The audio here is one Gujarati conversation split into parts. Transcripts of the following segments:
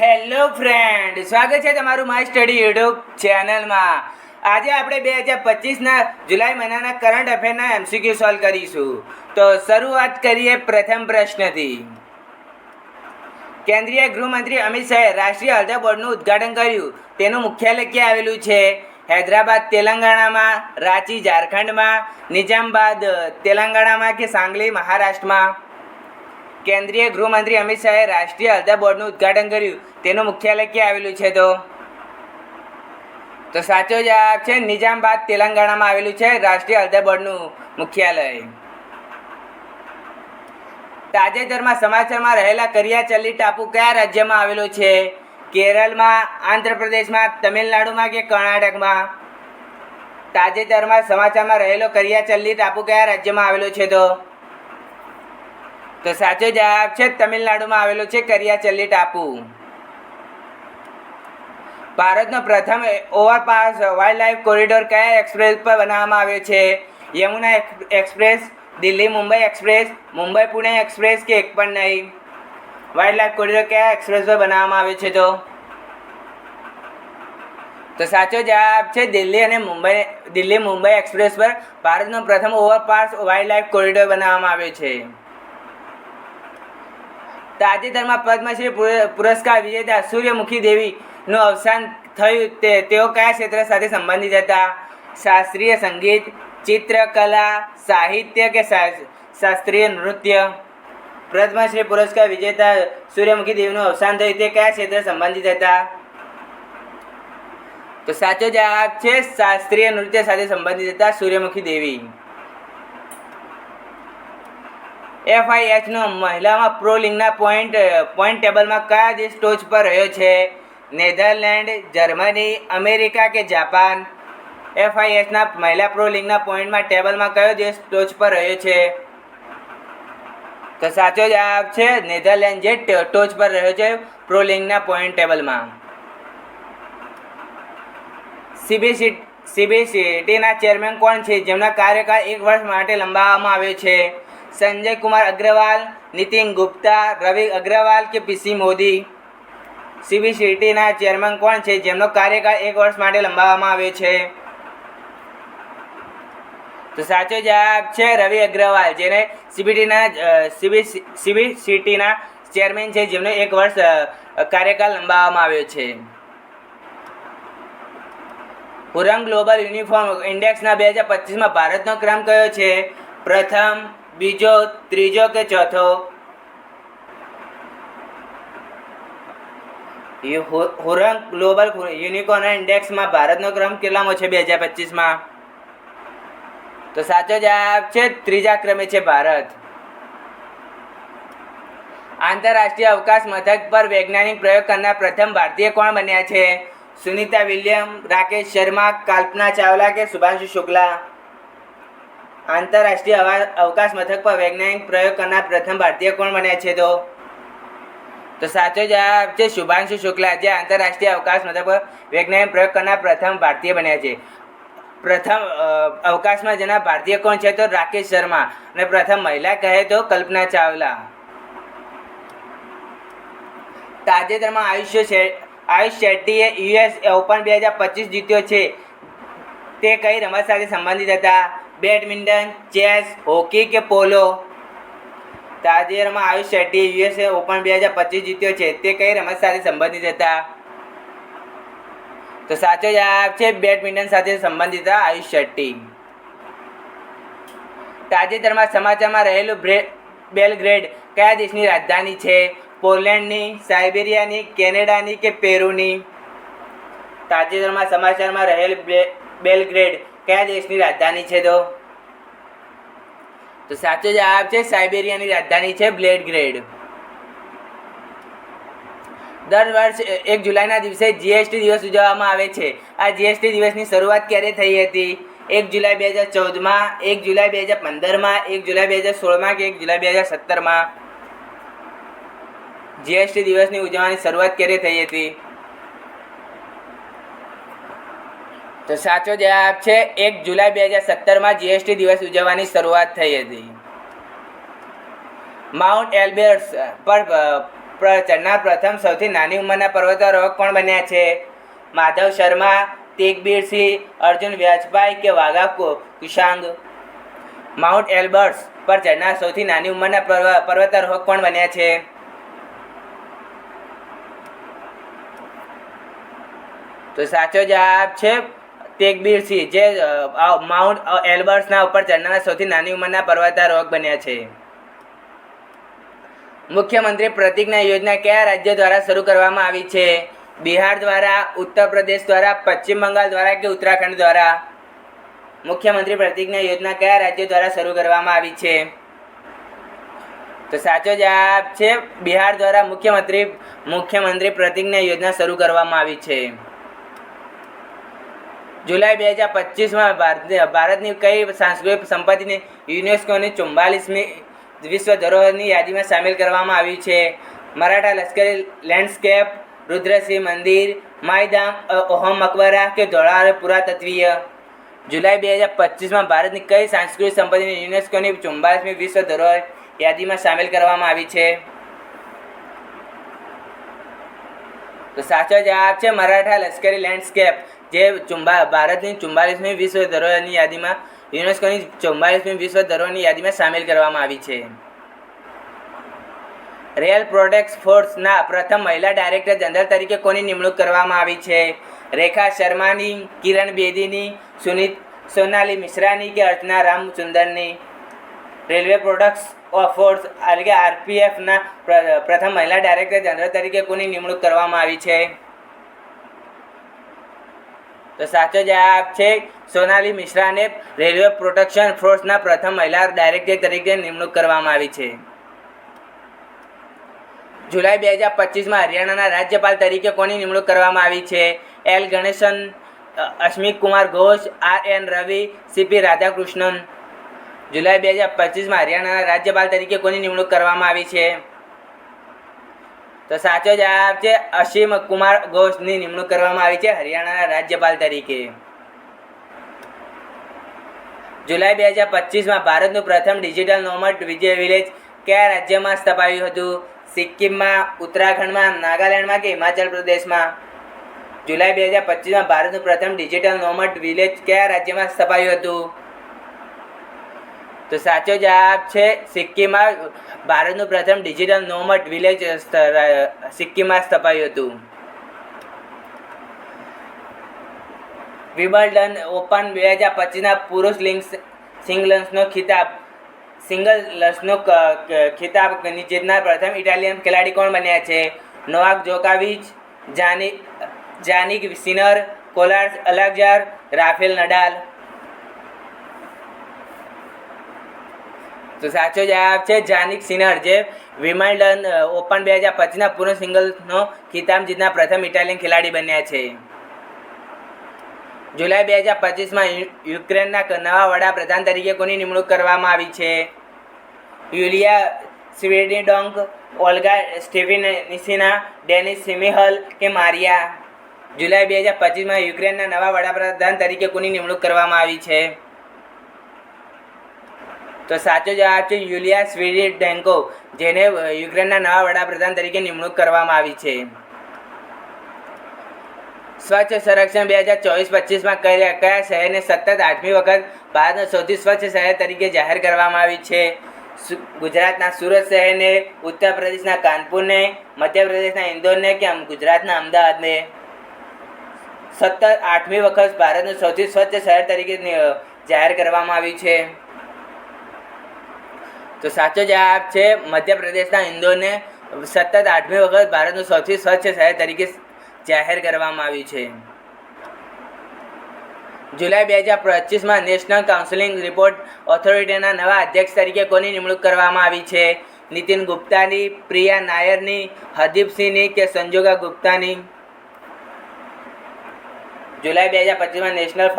હેલો ફ્રેન્ડ, સ્વાગત છે તમારું માય સ્ટડી યુટ્યુબ ચેનલમાં. આજે આપણે બે હજાર પચીસના જુલાઈ મહિનાના કરંટ અફેરના એમસીક્યુ સોલ્વ કરીશું. તો શરૂઆત કરીએ પ્રથમ પ્રશ્નથી. કેન્દ્રીય ગૃહમંત્રી અમિત શાહે રાષ્ટ્રીય હળદર બોર્ડનું ઉદ્ઘાટન કર્યું. તેનું મુખ્યાલય ક્યાં આવેલું છે? હૈદરાબાદ, તેલંગાણામાં, રાંચી, ઝારખંડમાં, નિઝામબાદ, તેલંગાણામાં કે સાંગલી, મહારાષ્ટ્રમાં? કેન્દ્રીય ગૃહમંત્રી અમિત શાહે રાષ્ટ્રીય હળદર બોર્ડનું ઉદ્ઘાટન કર્યું. તેનું મુખ્યાલય ક્યાં આવેલું છે તો? તો સાચો જવાબ છે નિઝામબાદ, તેલંગાણામાં આવેલું છે રાષ્ટ્રીય હળદર બોર્ડનું મુખ્યાલય. તાજેતરમાં સમાચારમાં રહેલા કરિયાચલ્લી ટાપુ કયા રાજ્યમાં આવેલો છે? કેરળમાં, આંધ્રપ્રદેશમાં, તમિલનાડુમાં કે કર્ણાટકમાં? તાજેતરમાં સમાચારમાં રહેલો કરિયાચલ્લી ટાપુ કયા રાજ્યમાં આવેલો છે તો? તો સાચો જવાબ છે તમિલનાડુમાં આવેલો છે કરિયાચલ્લી ટાપુ. ભારતનો પ્રથમ ઓવરપાસ વાઇલ્ડ લાઈફ કોરિડોર કયા એક્સપ્રેસ પર બનાવવામાં આવ્યો છે? Yamuna x- express, Delhi Mumbai express, Mumbai Pune express કે એક પણ નહીં? વાઇલ્ડ લાઈફ કોરિડોર કયા એક્સપ્રેસ પર બનાવવામાં આવ્યો છે તો? તો સાચો જવાબ છે દિલ્હી અને મુંબઈ દિલ્હી મુંબઈ એક્સપ્રેસ પર ભારતનો પ્રથમ ઓવરપાસ વાઇલ્ડ લાઈફ કોરિડોર બનાવવામાં આવ્યો છે. તાજેતરમાં પદ્મશ્રી પુર- પુરસ્કાર વિજેતા સૂર્યમુખી દેવીનું અવસાન થયું. તે, તેઓ કયા ક્ષેત્ર સાથે સંબંધિત હતા? શાસ્ત્રીય સંગીત, ચિત્રકલા, સાહિત્ય કે શાસ્ત્રીય નૃત્ય? પદ્મશ્રી પુરસ્કાર વિજેતા સૂર્યમુખી દેવીનું અવસાન થયું. તે કયા ક્ષેત્ર સંબંધિત હતા? તો સાચો જવાબ છે, શાસ્ત્રીય નૃત્ય સાથે સંબંધિત હતા સૂર્યમુખી દેવી. એફઆઈએચનો મહિલામાં પ્રો લીગના પોઈન્ટ પોઈન્ટ ટેબલમાં કયા દેશ ટોચ પર રહ્યો છે? નેધરલેન્ડ, જર્મની, અમેરિકા કે જાપાન? એફઆઈએચના મહિલા પ્રો લીગના પોઈન્ટમાં ટેબલમાં કયો દેશ ટોચ પર રહ્યો છે? તો સાચો જવાબ છે નેધરલેન્ડ જે ટોચ પર રહ્યો છે પ્રો લીગના પોઈન્ટ ટેબલમાં સીબીસી સીબીસીટીના ચેરમેન કોણ છે? જેમના કાર્યકાળ એક વર્ષ માટે લંબાવવામાં આવ્યો છે. સંજય કુમાર અગ્રવાલ નીતિન ગુપ્તા રવિ અગ્રવાલ કે પીસી મોદી સીબીસીટીના ચેરમેન કોણ છે જેમનો કાર્યકાળ એક વર્ષ માટે લંબાવવામાં આવ્યો છે તો સાચો જવાબ છે રવિ અગ્રવાલ જેને સીબીટીના સીબી સીબીસીટીના ચેરમેન છે જેમનો એક વર્ષ કાર્યકાળ લંબાવવામાં આવ્યો છે હુરંગ ગ્લોબલ યુનિફોર્મ ઇન્ડેક્સના બે હજાર પચીસમાં ભારતનો ક્રમ કયો છે પ્રથમ બીજો, ત્રીજો કે ચોથો? હુરંગ ગ્લોબલ યુનિકોર્ન ઇન્ડેક્સમાં ભારતનો ક્રમ કેટલામો છે બે હજાર પચીસમાં? તો સાચો જવાબ છે, ત્રીજા ક્રમે છે ભારત. આંતરરાષ્ટ્રીય અવકાશ મથક પર વૈજ્ઞાનિક પ્રયોગ કરનાર પ્રથમ ભારતીય કોણ બન્યા છે? સુનિતા વિલિયમ, રાકેશ શર્મા, કલ્પના ચાવલા કે શુભાંશુ શુક્લા? આંતરરાષ્ટ્રીય અવકાશ મથક પર વૈજ્ઞાનિક પ્રયોગ કરનાર પ્રથમ ભારતીય કોણ બન્યા છે તો? તો સાચો જવાબ છે શુભાંશુ શુક્લા, જે આંતરરાષ્ટ્રીય અવકાશ મથક પર વૈજ્ઞાનિક પ્રયોગ કરનાર પ્રથમ ભારતીય બન્યા છે. પ્રથમ અવકાશમાં જેના ભારતીય કોણ છે તો રાકેશ શર્મા અને પ્રથમ મહિલા કહે તો કલ્પના ચાવલા. તાજેતરમાં આયુષ્ય શે- આયુષ શેટ્ટીએ યુએસ ઓપન બે હજાર પચીસ જીત્યો છે. તે કઈ રમત સાથે સંબંધિત હતા? બેડમિન્ટન, ચેસ, હોકી કે પોલો? તાજેતરમાં આયુષ શેટ્ટી યુએસએ ઓપન બે હજાર પચીસ જીત્યો છે. તે કઈ રમત સાથે સંબંધિત હતા? તો સાચો જવાબ છે બેડમિન્ટન સાથે સંબંધિત આયુષ શેટ્ટી. તાજેતરમાં સમાચારમાં રહેલું બેલગ્રેડ કયા દેશની રાજધાની છે? પોલેન્ડની, સાઇબેરિયાની, કેનેડાની કે પેરુની? તાજેતરમાં સમાચારમાં રહેલ બેલગ્રેડ કયા દેશની રાજધાની છે તો? તો સાચો જવાબ છે સાઇબેરિયાની રાજધાની છે બ્લેડ ગ્રેડ દર વર્ષ એક જુલાઈના દિવસે જીએસટી દિવસ ઉજવવામાં આવે છે. આ જીએસટી દિવસની શરૂઆત ક્યારે થઈ હતી? એક જુલાઈ બે હજાર ચૌદમાં, એક જુલાઈ બે હજાર પંદરમાં, એક જુલાઈ બે હજાર સોળમાં કે એક જુલાઈ બે હજાર સત્તરમાં? જીએસટી દિવસની ઉજવવાની શરૂઆત ક્યારે થઈ હતી? તો સાચો જવાબ છે એક જુલાઈ બે હજાર સત્તરમાં જીએસટી દિવસ ઉજવવાની શરૂઆત થઈ હતી. માઉન્ટ એલ્બર્ટ પર ચડનાર પ્રથમ સૌથી નાની ઉંમરના પર્વતારોહક કોણ બન્યા છે? માધવ શર્મા તેગબીરસિંહ અર્જુન વ્યાજભાઈ કે વાઘા કુશાંગ? માઉન્ટ એલ્બર્ટ્સ પર ચડનાર સૌથી નાની ઉંમરના પર્વ- પર્વતારોહક કોણ બન્યા છે? તો સાચો જવાબ છે તેગબીરસિંહ જે માઉન્ટ એલ્બર્ટ્સના ઉપર ચડનારા સૌથી નાની ઉંમરના પર્વતારોહક બન્યા છે. મુખ્યમંત્રી પ્રતિજ્ઞા યોજના કયા રાજ્ય દ્વારા શરૂ કરવામાં આવી છે? બિહાર દ્વારા, ઉત્તર પ્રદેશ દ્વારા, પશ્ચિમ બંગાળ દ્વારા કે ઉત્તરાખંડ દ્વારા? મુખ્યમંત્રી પ્રતિજ્ઞા યોજના કયા રાજ્ય દ્વારા શરૂ કરવામાં આવી છે? તો સાચો જવાબ છે, બિહાર દ્વારા મુખ્યમંત્રી મુખ્યમંત્રી પ્રતિજ્ઞા યોજના શરૂ કરવામાં આવી છે. જુલાઈ બે હજાર પચીસમાં ભારતની કઈ સાંસ્કૃતિક સંપત્તિને યુનેસ્કોની ચુમ્બાલીસમી વિશ્વ ધરોહરની યાદીમાં સામેલ કરવામાં આવી છે. મરાઠા લશ્કરી લેન્ડસ્કેપ, રુદ્રસિંહ મંદિર, માયધામ ઓહમ મકબરા કે ધોળાર પુરાતત્વીય. જુલાઈ બે હજાર પચીસમાં ભારતની કઈ સાંસ્કૃતિક સંપત્તિને યુનેસ્કોની ચુમ્બાલીસમી વિશ્વ ધરોહર યાદીમાં સામેલ કરવામાં આવી છે? તો સાચો જવાબ છે મરાઠા લશ્કરી લેન્ડસ્કેપ. જે ચુંબા ભારતની ચુમ્બાલીસમી વિશ્વ ધરોહરની યાદીમાં, યુનેસ્કોની ચુમ્બાલીસમી વિશ્વ ધરોહરની યાદીમાં સામેલ કરવામાં આવી છે. રેલ પ્રોડક્ટ્સ ફોર્સના પ્રથમ મહિલા ડાયરેક્ટર જનરલ તરીકે કોની નિમણૂક કરવામાં આવી છે? રેખા શર્માની, કિરણ બેદીની, સુનિત સોનાલી મિશ્રાની કે અર્ચના રામચંદરની રેલવે પ્રોડક્ટ્સ ઓફ ફોર્સ એટલે કે આરપીએફના પ્રથમ મહિલા ડાયરેક્ટર જનરલ તરીકે કોની નિમણૂક કરવામાં આવી છે? તો સાચો જવાબ છે સોનાલી મિશ્રાને રેલવે પ્રોટેક્શન ફોર્સના પ્રથમ મહિલા ડાયરેક્ટર તરીકે નિમણૂક કરવામાં આવી છે. જુલાઈ બે હજાર પચીસમાં હરિયાણાના રાજ્યપાલ તરીકે કોની નિમણૂક કરવામાં આવી છે? L Ganesan Ashmik Kumar Ghosh, R N Ravi, CP Radhakrishnan. જુલાઈ બે હજાર પચીસમાં હરિયાણાના રાજ્યપાલ તરીકે કોની નિમણૂક કરવામાં આવી છે? તો સાચો જવાબ છે અસીમ કુમાર ઘોષની નિમણૂક કરવામાં આવી છે હરિયાણાના રાજ્યપાલ તરીકે. જુલાઈ બે હજાર પચીસમાં ભારતનું પ્રથમ ડિજિટલ નોમડ વિજય વિલેજ કયા રાજ્યમાં સ્થપાયું હતું? સિક્કિમમાં, ઉત્તરાખંડમાં, નાગાલેન્ડમાં કે હિમાચલ પ્રદેશમાં? જુલાઈ બે હજાર પચીસમાં ભારતનું પ્રથમ ડિજિટલ નોમડ વિલેજ કયા રાજ્યમાં સ્થપાયું હતું? તો સાચો જવાબ છે સિક્કિમમાં ભારતનું પ્રથમ ડિજિટલ નોમટ વિલેજ સિક્કિમમાં સ્થપાયું હતું. વિમ્બલ્ડન ઓપન બે હજાર પચીસના પુરુષ લિંગ સિંગલ્સનો ખિતાબ સિંગલ્સનો ખિતાબ જીતનાર પ્રથમ ઇટાલિયન ખેલાડી કોણ બન્યા છે? Novak જોકાવિચ, Jannik, Jannik Sinner, Carlos Alcaraz Rafael Nadal. તો સાચો જવાબ છે જાનિક સિનર જે વિમ્બલ્ડન ઓપન બે હજાર પચીસના પૂર્ણ સિંગલ્સનો ખિતાબ જીતના પ્રથમ ઇટાલિયન ખેલાડી બન્યા છે. જુલાઈ બે હજાર પચીસમાં યુક્રેનના નવા વડાપ્રધાન તરીકે કોની નિમણૂક કરવામાં આવી છે? યુલિયા સ્વીડીડોંગ, ઓલ્ગા સ્ટેફિનિસિના, ડેનિસ સિમિહલ કે મારિયા? જુલાઈ બે હજાર પચીસમાં યુક્રેનના નવા વડાપ્રધાન તરીકે કોની નિમણૂક કરવામાં આવી છે? તો સાચો જવાબ છે યુલિયા સ્વીડીડેન્કો જેને યુક્રેનના નવા વડાપ્રધાન તરીકે નિમણૂક કરવામાં આવી છે. સ્વચ્છ સંરક્ષણ બે હજાર ચોવીસ પચીસમાં કયા કયા શહેરને સતત આઠમી વખત ભારતનું સૌથી સ્વચ્છ શહેર તરીકે જાહેર કરવામાં આવી છે? ગુજરાતના સુરત શહેરને ઉત્તર પ્રદેશના કાનપુરને, મધ્યપ્રદેશના ઇન્દોરને કે ગુજરાતના અમદાવાદને? સતત આઠમી વખત ભારતનું સૌથી સ્વચ્છ શહેર તરીકે જાહેર કરવામાં આવ્યું છે. તો સાચો જવાબ છે મધ્યપ્રદેશના ઇન્દોરને સતત આઠમી વખત ભારતનું સૌથી સ્વચ્છ શહેર તરીકે જાહેર કરવામાં આવ્યું છે. જુલાઈ બે હજાર પચીસમાં નેશનલ કાઉન્સિલિંગ રિપોર્ટ ઓથોરિટીના નવા અધ્યક્ષ તરીકે કોની નિમણૂક કરવામાં આવી છે? નીતિન ગુપ્તાની, પ્રિયા નાયરની, હરદીપસિંહની કે સંજોગા ગુપ્તાની? જુલાઈ બે હજાર પચીસમાં નેશનલ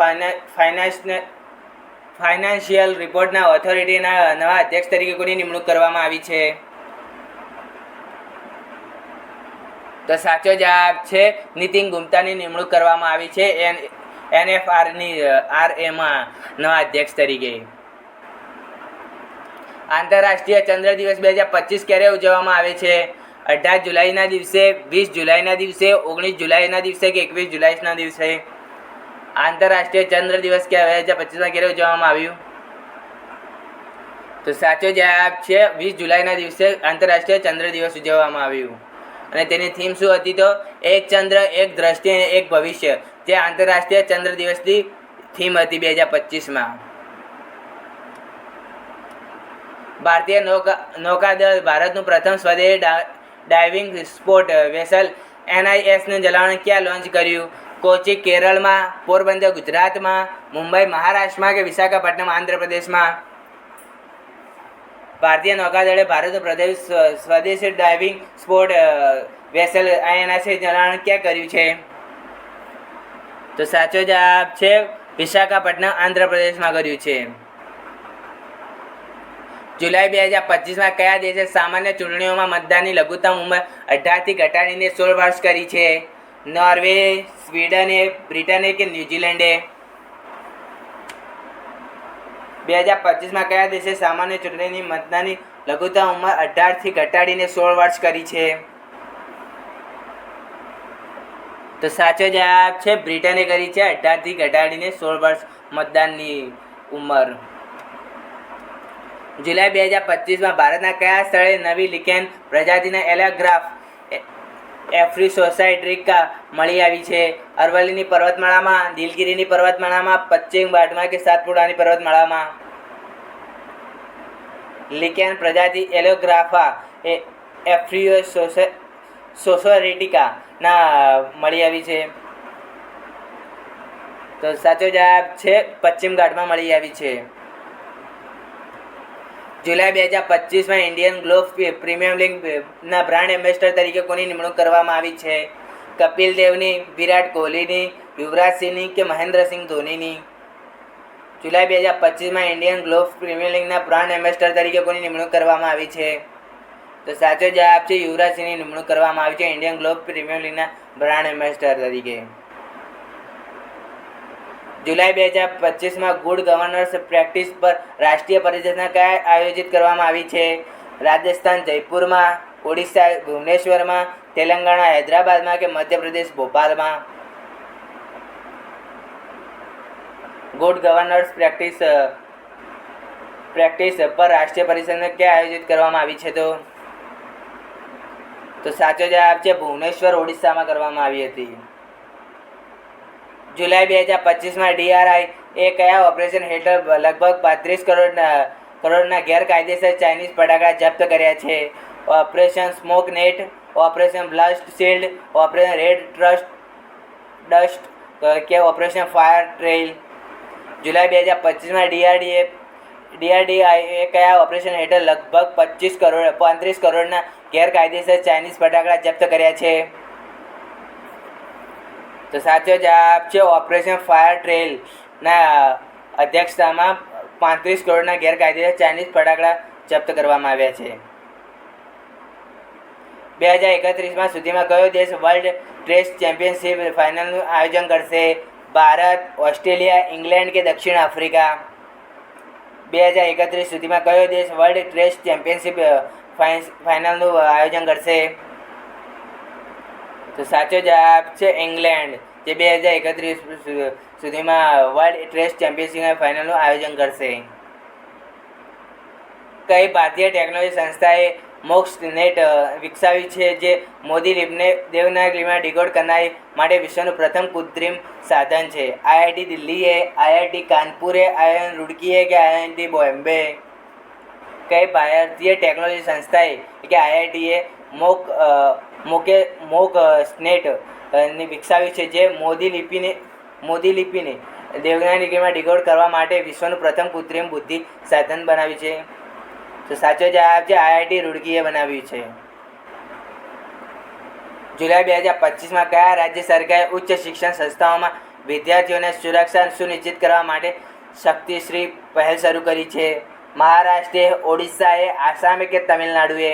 ફાઇનાન્સ ફાઇનાન્શિયલ રિપોર્ટના ઓથોરિટીના નવા અધ્યક્ષ તરીકે કોની નિમણૂક કરવામાં આવી છે? તો સાચો જવાબ છે, નીતિન ગુપ્તાની નિમણૂક કરવામાં આવી છે, એન, એનએફઆરની આર એમાં નવા અધ્યક્ષ તરીકે. આંતરરાષ્ટ્રીય ચંદ્ર દિવસ બે હજાર પચીસ ક્યારે ઉજવવામાં આવે છે? અઢાર જુલાઈના દિવસે, વીસ જુલાઈના દિવસે, ઓગણીસ જુલાઈના દિવસે કે એકવીસ જુલાઈના દિવસે? આંતરરાષ્ટ્રીય ચંદ્ર દિવસ ક્યાં બે હજાર પચીસમાં ક્યારે ઉજવવામાં આવ્યું? તો સાચો જવાબ છે વીસ જુલાઈના દિવસે આંતરરાષ્ટ્રીય ચંદ્ર દિવસ ઉજવવામાં આવ્યું. અને તેની થીમ શું હતી તો? એક ચંદ્ર, એક દ્રષ્ટિ અને એક ભવિષ્ય. જે આંતરરાષ્ટ્રીય ચંદ્ર દિવસની થીમ હતી બે હજાર પચીસમાં. ભારતીય નૌકા, નૌકાદળ ભારતનું પ્રથમ સ્વદેશી ડાઇવિંગ સ્પોર્ટ વેસલ એનઆઈએસનું જલાવણ ક્યાં લોન્ચ કર્યું? કોચી કેરળમાં, પોરબંદર ગુજરાતમાં, મુંબઈ, મહારાષ્ટ્રમાં કે વિશાખાપટ્ટનમ, આંધ્રપ્રદેશમાં. ભારતીય નૌકાદળે ભારત પ્રદેશ સ્વદેશી ડાઇવિંગ સ્પોર્ટ વેસલ આઈએનએસએ જલાવણ ક્યાં કર્યું છે? તો સાચો જવાબ છે વિશાખાપટ્ટનમ, આંધ્રપ્રદેશમાં કર્યું છે. જુલાઈ બે હજાર પચીસમાં કયા દેશે સામાન્ય ચૂંટણીઓમાં મતદાનની લઘુત્તમ ઉંમર અઢારથી ઘટાડીને સોળ વર્ષ કરી છે? નોર્વે, સ્વીડને બ્રિટને કે ન્યૂઝીલેન્ડે બે હજાર પચીસમાં કયા દેશે સામાન્ય ચૂંટણીની મતદાનની લઘુત્તમ ઉંમર અઢારથી ઘટાડીને સોળ વર્ષ કરી છે? તો સાચો જવાબ છે, બ્રિટને કરી છે અઢારથી ઘટાડીને સોળ વર્ષ મતદાનની ઉંમર. જુલાઈ બે હજાર પચીસમાં ભારતના કયા સ્થળે નવી લિકેન પ્રજાતિના એલોગ્રાફ એફ્રી સોસાયટ્રિકા મળી આવી છે. અરવલ્લીની પર્વતમાળામાં દિલગીરીની પર્વતમાળામાં, પશ્ચિમ ઘાટમાં કે સાતપુડાની પર્વતમાળામાં? લિકેન પ્રજાતિ એલોગ્રાફા એ એફ્રિયો સોસોરેટિકા ના મળી આવી છે. તો સાચો જવાબ છે, પશ્ચિમ ઘાટમાં મળી આવી છે. જુલાઈ બે હજાર પચીસમાં ઇન્ડિયન ગ્લોબ પ્રીમિયમ લીગના બ્રાન્ડ એમ્બેસડર તરીકે કોની નિમણૂક કરવામાં આવી છે? કપિલ દેવની, વિરાટ કોહલીની યુવરાજસિંહની કે મહેન્દ્રસિંહ ધોનીની? જુલાઈ બે હજાર પચીસમાં ઇન્ડિયન ગ્લોબ પ્રીમિયર લીગના બ્રાન્ડ એમ્બેસડર તરીકે કોની નિમણૂક કરવામાં આવી છે? તો સાચો જવાબ છે યુવરાજસિંહની નિમણૂક કરવામાં આવી છે ઇન્ડિયન ગ્લોબ પ્રીમિયર લીગના બ્રાન્ડ એમ્બેસડર તરીકે. જુલાઈ બે હજાર પચીસમાં ગુડ ગવર્નન્સ પ્રેક્ટિસ પર રાષ્ટ્રીય પરિષદના કયા આયોજિત કરવામાં આવી છે? રાજસ્થાન, જયપુરમાં, ઓડિશા, ભુવનેશ્વરમાં, તેલંગાણા, હૈદરાબાદમાં કે Madhya Pradesh, ભોપાલમાં? Good governance practice practice પર રાષ્ટ્રીય પરિષદને ક્યાં આયોજિત કરવામાં આવી છે તો? તો સાચો જવાબ છે ભુવનેશ્વર, ઓડિશામાં કરવામાં આવી હતી. જુલાઈ બે હજાર પચીસમાં ડીઆરઆઈ એ કયા ઓપરેશન હેઠળ લગભગ પાંત્રીસ કરોડ કરોડના ગેરકાયદેસર ચાઇનીઝ ફટાકડા જપ્ત કર્યા છે? Operation smoke net, operation blast shield, operation red trust, dust, કે ઓપરેશન ફાયર ટ્રેલ જુલાઈ બે હજાર પચીસમાં ડીઆરડીએ, ડીઆરડીઆઈ એ કયા ઓપરેશન હેઠળ લગભગ પચીસ કરોડ, પાંત્રીસ કરોડના ગેરકાયદેસર ચાઇનીઝ ફટાકડા જપ્ત કર્યા છે? તો સાચો જવાબ છે ઓપરેશન ફાયર ટ્રેલ ના અધ્યક્ષતામાં પાંત્રીસ કરોડના ગેરકાયદેસર ચાઇનીઝ ફટાકડા જપ્ત કરવામાં આવ્યા છે. બે હજાર એકત્રીસમાં સુધીમાં કયો દેશ વર્લ્ડ ટેસ્ટ ચેમ્પિયનશિપ ફાઇનલનું આયોજન કરશે? ભારત, ઓસ્ટ્રેલિયા, ઇંગ્લેન્ડ કે દક્ષિણ આફ્રિકા? બે હજાર એકત્રીસ સુધીમાં કયો દેશ વર્લ્ડ ટેસ્ટ ચેમ્પિયનશિપ ફાઇનલનું આયોજન કરશે? તો સાચો જવાબ છે ઇંગ્લેન્ડ, જે બે હજાર એકત્રીસ સુધીમાં વર્લ્ડ ટેસ્ટ ચેમ્પિયનશિપ ફાઇનલનું આયોજન કરશે. કઈ ભારતીય ટેકનોલોજી સંસ્થાએ મોક્સ નેટ વિકસાવી છે જે મોદી લીપને દેવનાગરીમાં ડિકોડ કરનારી માટે વિશ્વનું પ્રથમ કૃત્રિમ સાધન છે? આઈઆઈટી દિલ્હીએ, આઈઆઈટી કાનપુરે આઈઆઈએમ રૂડકીએ કે આઈઆઈટી બોમ્બે? કઈ ભારતીય ટેકનોલોજી સંસ્થાએ, કે આઈઆઈટીએ મોક મોકે, મોક સ્નેટ ને વિકસાવી છે જે મોદી લિપિને મોદી લિપિને દેવનાગરી લિપિમાં ડિકોડ કરવા માટે વિશ્વનું પ્રથમ કૃત્રિમ બુદ્ધિ સાધન બનાવ્યું છે. તો સાચો જવાબ છે આઈઆઈટી રૂડકીએ બનાવ્યું છે. જુલાઈ બે હજાર પચીસમાં કયા રાજ્ય સરકારે ઉચ્ચ શિક્ષણ સંસ્થાઓમાં વિદ્યાર્થીઓને સુરક્ષા સુનિશ્ચિત કરવા માટે શક્તિશ્રી પહેલ શરૂ કરી છે? મહારાષ્ટ્રે, ઓડિશાએ, આસામે કે તમિલનાડુએ?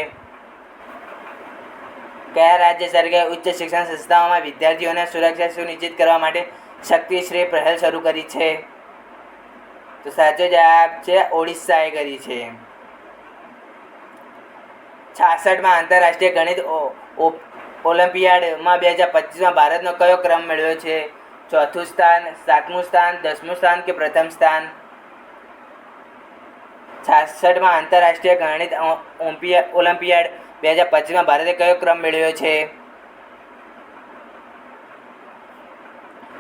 કયા રાજ્ય સરકારે ઉચ્ચ શિક્ષણ સંસ્થાઓમાં વિદ્યાર્થીઓને સુરક્ષા સુનિશ્ચિત કરવા માટે શક્તિશ્રી પહેલ શરૂ કરી છે? તો સાચો જવાબ છે ઓડિશાએ કરી છે. છાસઠમાં આંતરરાષ્ટ્રીય ગણિત ઓલિમ્પિયાડમાં બે હજાર પચીસમાં ભારતનો કયો ક્રમ મેળવ્યો છે? ચોથું સ્થાન, સાતમું સ્થાન, દસમું સ્થાન કે પ્રથમ સ્થાન? છાસઠમાં આંતરરાષ્ટ્રીય ગણિત ઓલિમ્પિયાડ બે હજાર પચીસમાં ભારતે કયો ક્રમ મેળવ્યો છે?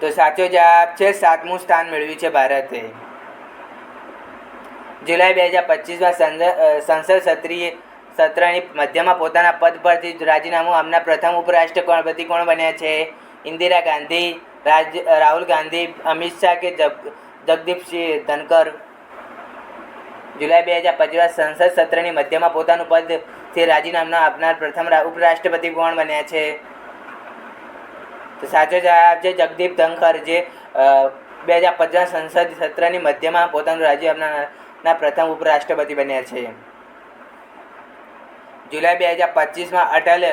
તો સાચો જવાબ છે, સાતમું સ્થાન મેળવ્યું છે ભારતે. જુલાઈ બે હજાર પચીસમાં સંસદ સત્રીય સત્રની મધ્યમાં પોતાના પદ પરથી રાજીનામું આમના પ્રથમ ઉપરાષ્ટ્રપતિ કોણ બન્યા છે? ઇન્દિરા ગાંધી, રાજ, રાહુલ ગાંધી, અમિત શાહ કે જગ જગદીપસિંહ ધનકર? જુલાઈ બે હજાર પચીસમાં સંસદ સત્રની મધ્યમાં પોતાનું પદથી રાજીનામું આપનાર પ્રથમ ઉપરાષ્ટ્રપતિ કોણ બન્યા છે? તો સાચો જવાબ છે જગદીપ ધનખર જે બે હજાર પચાસ સંસદ સત્રની મધ્યમાં પોતાનું રાજ્ય આપનારના પ્રથમ ઉપરાષ્ટ્રપતિ બન્યા છે. જુલાઈ બે હજાર પચીસમાં અટલ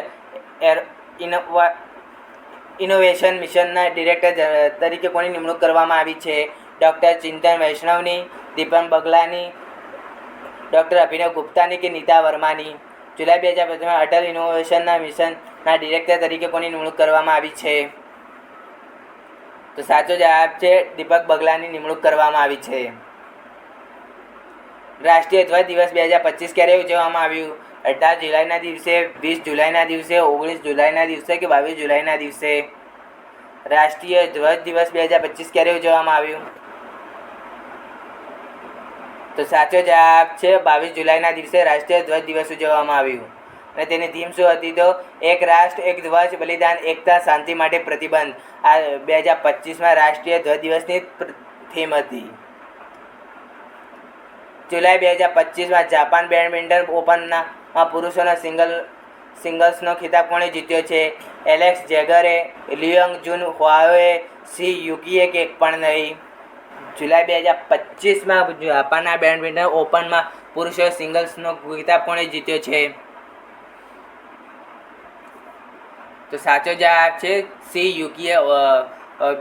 એર ઇનોવા, ઇનોવેશન મિશનના ડિરેક્ટર તરીકે કોની નિમણૂક કરવામાં આવી છે? ડૉક્ટર ચિંતન વૈષ્ણવની, દીપન બગલાની ડૉક્ટર અભિનવ ગુપ્તાની કે નીતા વર્માની? જુલાઈ બે હજાર પચીસમાં અટલ ઇનોવેશનના મિશનના ડિરેક્ટર તરીકે કોની નિમણૂક કરવામાં આવી છે? તો સાચો જવાબ છે દીપક બગલાની નિમણૂક કરવામાં આવી છે. રાષ્ટ્રીય ધ્વજ દિવસ બે હજાર પચીસ ક્યારે ઉજવવામાં આવ્યું? અઢાર જુલાઈના દિવસે, વીસ જુલાઈના દિવસે, ઓગણીસ જુલાઈના દિવસે કે બાવીસ જુલાઈના દિવસે? રાષ્ટ્રીય ધ્વજ દિવસ બે હજાર પચીસ ક્યારે ઉજવવામાં આવ્યું? તો સાચો જવાબ છે બાવીસ જુલાઈના દિવસે રાષ્ટ્રીય ધ્વજ દિવસ ઉજવવામાં આવ્યું. અને તેની થીમ શું હતી તો? એક રાષ્ટ્ર, એક ધ્વજ, બલિદાન, એકતા, શાંતિ માટે પ્રતિબંધ. આ બે હજાર પચીસમાં રાષ્ટ્રીય ધ્વજ દિવસની થીમ હતી. જુલાઈ બે હજાર પચીસમાં જાપાન બેડમિન્ટન ઓપનના પુરુષોના સિંગલ, સિંગલ્સનો ખિતાબ કોણે જીત્યો છે? એલેક્સ જેગરે, લિયોંગ જુન હુઆવે સી યુકીએ કે પણ નહીં? જુલાઈ બે હજાર પચીસમાં જાપાનના બેડમિન્ટન ઓપનમાં પુરુષો સિંગલ્સનો ખિતાબ કોણે જીત્યો છે. તો સાચો જવાબ છે સી યુકીએ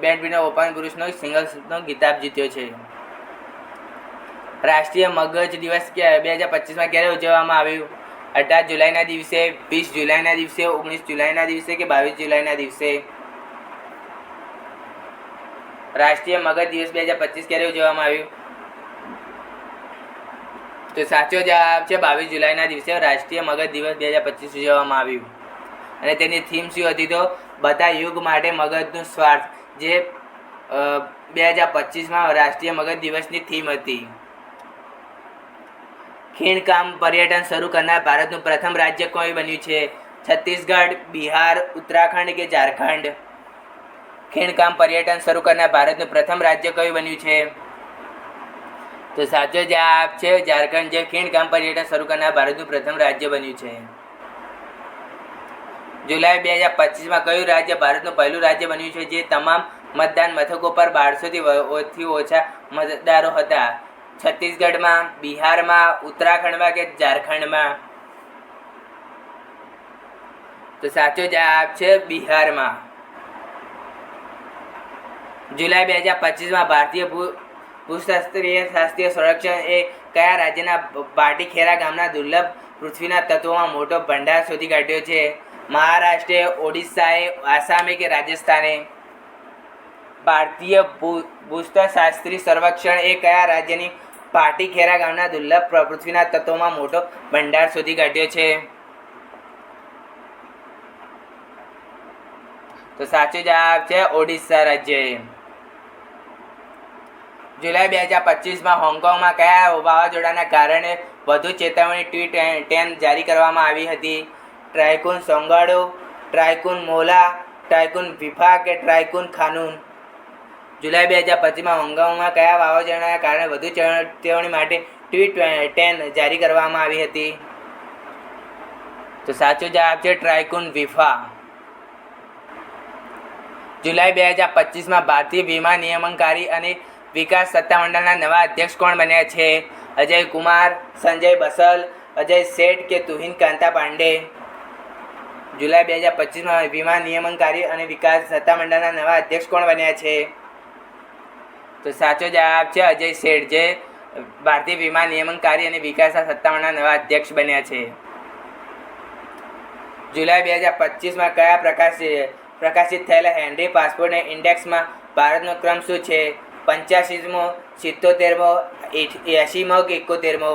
બેડમિન્ટન ઓપન પુરુષનો સિંગલ્સનો ખિતાબ જીત્યો છે. રાષ્ટ્રીય મગજ દિવસ બે હજાર પચીસમાં ક્યારે ઉજવવામાં આવ્યું? અઢાર જુલાઈના દિવસે, વીસ જુલાઈના દિવસે, ઓગણીસ જુલાઈના દિવસે કે બાવીસ જુલાઈના દિવસે? રાષ્ટ્રીય મગજ દિવસ બે હજાર પચીસ ક્યારે ઉજવવામાં આવ્યું? તો સાચો જવાબ છે બાવીસ જુલાઈના દિવસે રાષ્ટ્રીય મગજ દિવસ બે હજાર પચીસ ઉજવવામાં આવ્યું. અને તેની થીમ શું હતી તો બધા યુગ માટે મગજનું સ્વાર્થ, જે બે હજાર પચીસમાં રાષ્ટ્રીય મગજ દિવસની થીમ હતી. ખીણકામ પર્યટન શરૂ કરનાર ભારતનું પ્રથમ રાજ્ય કોઈ બન્યું છે? છત્તીસગઢ, બિહાર, ઉત્તરાખંડ કે ઝારખંડ? ખીણકામ પર્યટન શરૂ કરનાર ભારતનું પ્રથમ રાજ્ય કયું બન્યું છે? તો સાચો જવાબ છે ઝારખંડ, જે ખીણકામ પર્યટન શરૂ કરનાર ભારતનું પ્રથમ રાજ્ય બન્યું છે. જુલાઈ બે હજાર પચીસમાં કયું રાજ્ય ભારતનું પહેલું રાજ્ય બન્યું છે? જે તમામ મતદાન મથકો પર બારસોથી થી ઓછા મતદારો હતા. છત્તીસગઢમાં, બિહારમાં, ઉત્તરાખંડમાં કે ઝારખંડમાં? તો સાચો જવાબ છે બિહારમાં. જુલાઈ બે હજાર પચીસમાં ભારતીય ભૂશાસ્ત્રીય શાસ્ત્રીય સંરક્ષણ એ કયા રાજ્યના બાટીખેરા ગામના દુર્લભ પૃથ્વીના તત્વોમાં મોટો ભંડાર શોધી કાઢ્યો છે? મહારાષ્ટ્રે, ઓડિશાએ આસામે કે રાજસ્થાને? ભારતીય ભૂ ભૂસ્તરશાસ્ત્રી સર્વેક્ષણ એ કયા રાજ્યની પાટીખેરા ગામના દુર્લભ પૃથ્વીના તત્વોમાં મોટો ભંડાર શોધી કાઢ્યો છે? તો સાચો જવાબ છે ઓડિશા રાજ્યએ જુલાઈ બે હજાર પચીસમાં હોંગકોંગમાં કયા વાવાઝોડાના કારણે વધુ ચેતવણી ટ્વીટ ટેન જારી કરવામાં આવી હતી? ટ્રાયકુન સોંગાડો, ટ્રાયકુન મોલા, ટ્રાયકુન વિફા કે ટ્રાયકુન ખાનુન? જુલાઈ બે હજાર પચીસમાં હોંગકોંગમાં કયા વાવાઝોડાના કારણે વધુ ચેતવણી માટે ટ્વીટ ટેન જારી કરવામાં આવી હતી? તો સાચો જવાબ છે ટ્રાયકુન વિફા જુલાઈ બે હજાર પચીસમાં ભારતીય વીમા નિયમનકારી અને વિકાસ સત્તામંડળના નવા અધ્યક્ષ કોણ બન્યા છે? અજય કુમાર, સંજય બસલ, અજય શેઠ કે તુહિન કાંતા પાંડે? જુલાઈ બે હજાર પચીસમાં વીમા નિયમનકારી અને વિકાસ સત્તામંડળના નવા અધ્યક્ષ કોણ બન્યા છે? તો સાચો જવાબ છે અજય શેઠ, જે ભારતીય વીમા નિયમનકારી અને વિકાસ સત્તામંડળના નવા અધ્યક્ષ બન્યા છે. જુલાઈ બે હજાર પચીસમાં કયા પ્રકાશિત પ્રકાશિત થયેલા હેનરી પાસપોર્ટ ઇન્ડેક્સમાં ભારતનો ક્રમ શું છે? પંચ્યાસીમો સિત્તોતેરમો એંશીમો કે એકોતેરમો.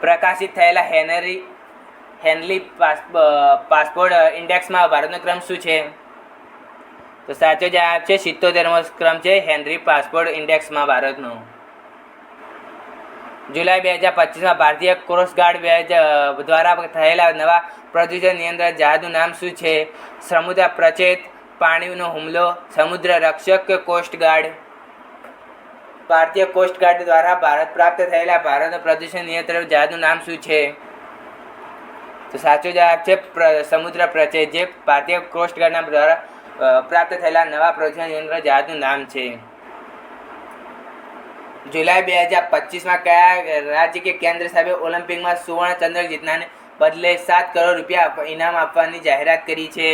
પ્રકાશિત થયેલા હેનરી હેનલી પાસ પાસપોર્ટ ઇન્ડેક્સમાં ભારતનો ક્રમ શું છે? તો સાચો જવાબ છે સિત્તોતેરમો ક્રમ છે હેનરી પાસપોર્ટ ઇન્ડેક્સમાં ભારતનો. જુલાઈ બે હજાર પચીસમાં ભારતીય કોસ્ટગાર્ડ બે દ્વારા થયેલા નવા પ્રદૂષણ નિયંત્રણ જહાજનું નામ શું છે? સમુદ્ર પ્રચેત પાણીનો હુમલો, સમુદ્ર રક્ષક કોસ્ટગાર્ડ ભારતીય કોસ્ટગાર્ડ દ્વારા ભારત પ્રાપ્ત થયેલા ભારતનું પ્રદૂષણ નિયંત્રણ જહાજનું નામ શું છે? તો સાચો જવાબ છે સમુદ્ર પ્રચય, જે ભારતીય કોસ્ટગાર્ડના દ્વારા પ્રાપ્ત થયેલા નવા પ્રદૂષણ નિયંત્રણ જહાજનું નામ છે. જુલાઈ બે હજાર પચીસમાં કયા રાજ્ય કે કેન્દ્ર સાહેબે ઓલિમ્પિકમાં સુવર્ણ ચંદ્રક જીતનારને બદલે સાત કરોડ રૂપિયા ઇનામ આપવાની જાહેરાત કરી છે?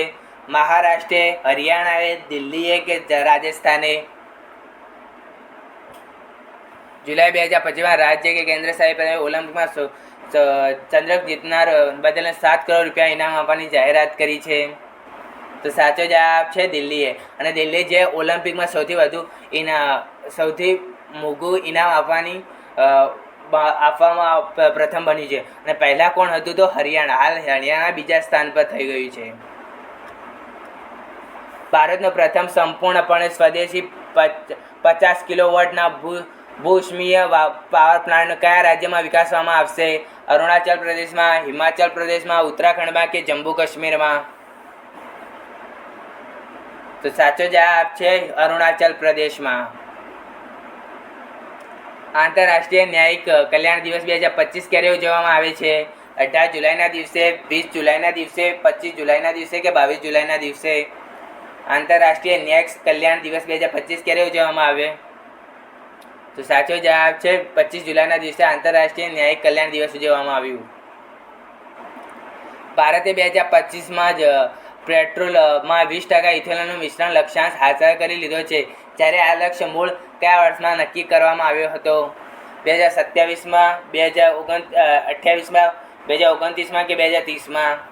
મહારાષ્ટ્રે હરિયાણાએ દિલ્હીએ કે રાજસ્થાને? જુલાઈ બે હજાર પચીસમાં રાજ્ય કે કેન્દ્ર સાહેબે ઓલિમ્પિકમાં ચંદ્રક જીતનાર બદલને સાત કરોડ રૂપિયા ઇનામ આપવાની જાહેરાત કરી છે. તો સાચો જવાબ છે દિલ્હીએ. અને દિલ્હી જે ઓલિમ્પિકમાં સૌથી વધુ ઇના, સૌથી મોઘું ઇનામ આપવાની આપવામાં પ્રથમ બન્યું છે. અને પહેલાં કોણ હતું તો હરિયાણા. હાલ હરિયાણા બીજા સ્થાન પર થઈ ગયું છે. ભારતનો પ્રથમ સંપૂર્ણપણે સ્વદેશી પચ- પચાસ કિલોવોટના ભૂ ભૂષ્મીય પાવર પ્લાન્ટ કયા રાજ્યમાં વિકાસવામાં આવશે? અરુણાચલ પ્રદેશમાં, હિમાચલ પ્રદેશમાં, ઉત્તરાખંડમાં કે જમ્મુ કાશ્મીરમાં? તો સાચો જવાબ છે અરુણાચલ પ્રદેશમાં. આંતરરાષ્ટ્રીય ન્યાયિક કલ્યાણ દિવસ બે હજાર પચીસ ક્યારે ઉજવવામાં આવે છે? અઢાર જુલાઈના દિવસે, વીસ જુલાઈના દિવસે, પચીસ જુલાઈના દિવસે કે બાવીસ જુલાઈના દિવસે? આંતરરાષ્ટ્રીય ન્યાયિક કલ્યાણ દિવસ બે હજાર પચીસ ક્યારે ઉજવવામાં આવે તો સાચો જવાબ છે પચીસ જુલાઈના દિવસે આંતરરાષ્ટ્રીય ન્યાયિક કલ્યાણ દિવસ ઉજવવામાં આવ્યું. ભારતે બે હજાર પચીસમાં જ પેટ્રોલમાં વીસ ટકા ઇથેનોલનું મિશ્રણ લક્ષ્યાંશ હાંસલ કરી લીધો છે. જ્યારે આ લક્ષ્ય મૂળ કયા વર્ષમાં નક્કી કરવામાં આવ્યો હતો? બે હજાર સત્યાવીસમાં, બે હજાર ઓગણ અઠ્યાવીસમાં, બે હજાર ઓગણત્રીસમાં કે બે હજાર ત્રીસમાં?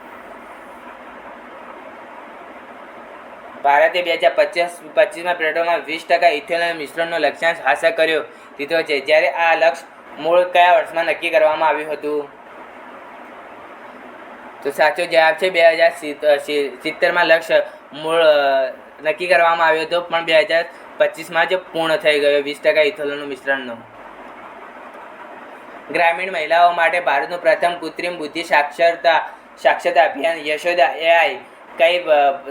ભારતે બે હજાર પચીસ પચીસમાં પેટ્રોલમાં વીસ ટકા ઇથેનોલ મિશ્રણનો લક્ષ્યાંક હાંસલ કર્યો. દીધો છે. જ્યારે આ લક્ષ્ય મૂળ કયા વર્ષમાં નક્કી કરવામાં આવ્યું હતું? તો સાચો જવાબ છે બે હજાર સિત્તેરમાં લક્ષ્ય મૂળ નક્કી કરવામાં આવ્યો હતો. પણ બે હજાર પચીસમાં જ પૂર્ણ થઈ ગયો વીસ ટકા ઇથોલોનું મિશ્રણનો. ગ્રામીણ મહિલાઓ માટે ભારતનું પ્રથમ કૃત્રિમ બુદ્ધિ સાક્ષરતા સાક્ષરતા અભિયાન યશોદા એઆઈ કઈ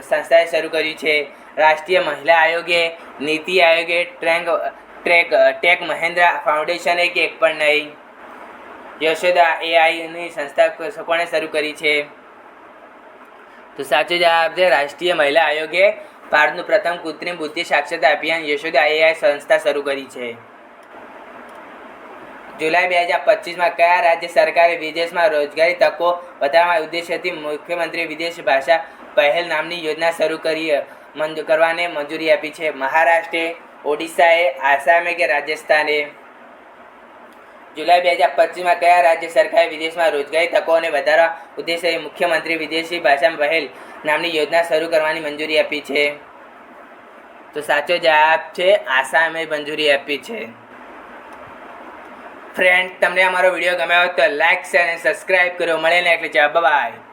સંસ્થાએ શરૂ કર્યું છે? રાષ્ટ્રીય મહિલા આયોગે, નીતિ આયોગે ટ્રેક ટ્રેક ટેક મહેન્દ્રા ફાઉન્ડેશને કે પણ નહીં. યશોદા એઆઈની સંસ્થા કોણે શરૂ કરી છે? તો સાચો જવાબ છે, રાષ્ટ્રીય મહિલા આયોગે ભારતનું પ્રથમ કૃત્રિમ બુદ્ધિ સાક્ષરતા અભિયાન યશોદા એઆઈ સંસ્થા શરૂ કરી છે. જુલાઈ બે હજાર પચીસમાં કયા રાજ્ય સરકારે વિદેશમાં રોજગારી તકો વધારવા ઉદ્દેશ્યથી મુખ્યમંત્રી વિદેશ ભાષા પહેલ નામની યોજના શરૂ કરી મંજૂર કરવાને મંજૂરી આપી છે. મહારાષ્ટ્રે, ઓડિશાએ આસામે કે રાજસ્થાને. જુલાઈ બે હજાર પચીસમાં કયા રાજ્ય સરકારે વિદેશમાં રોજગારી તકોને વધારવા ઉદ્દેશ્યે મુખ્યમંત્રી વિદેશી ભાષામાં પહેલ નામની યોજના શરૂ કરવાની મંજૂરી આપી છે. તો સાચો જવાબ છે આસામે મંજૂરી આપી છે. ફ્રેન્ડ, તમને અમારો વીડિયો ગમ્યો હોય તો શેર અને સબસ્ક્રાઈબ કરો. મળે ને એટલે જવાબ બાય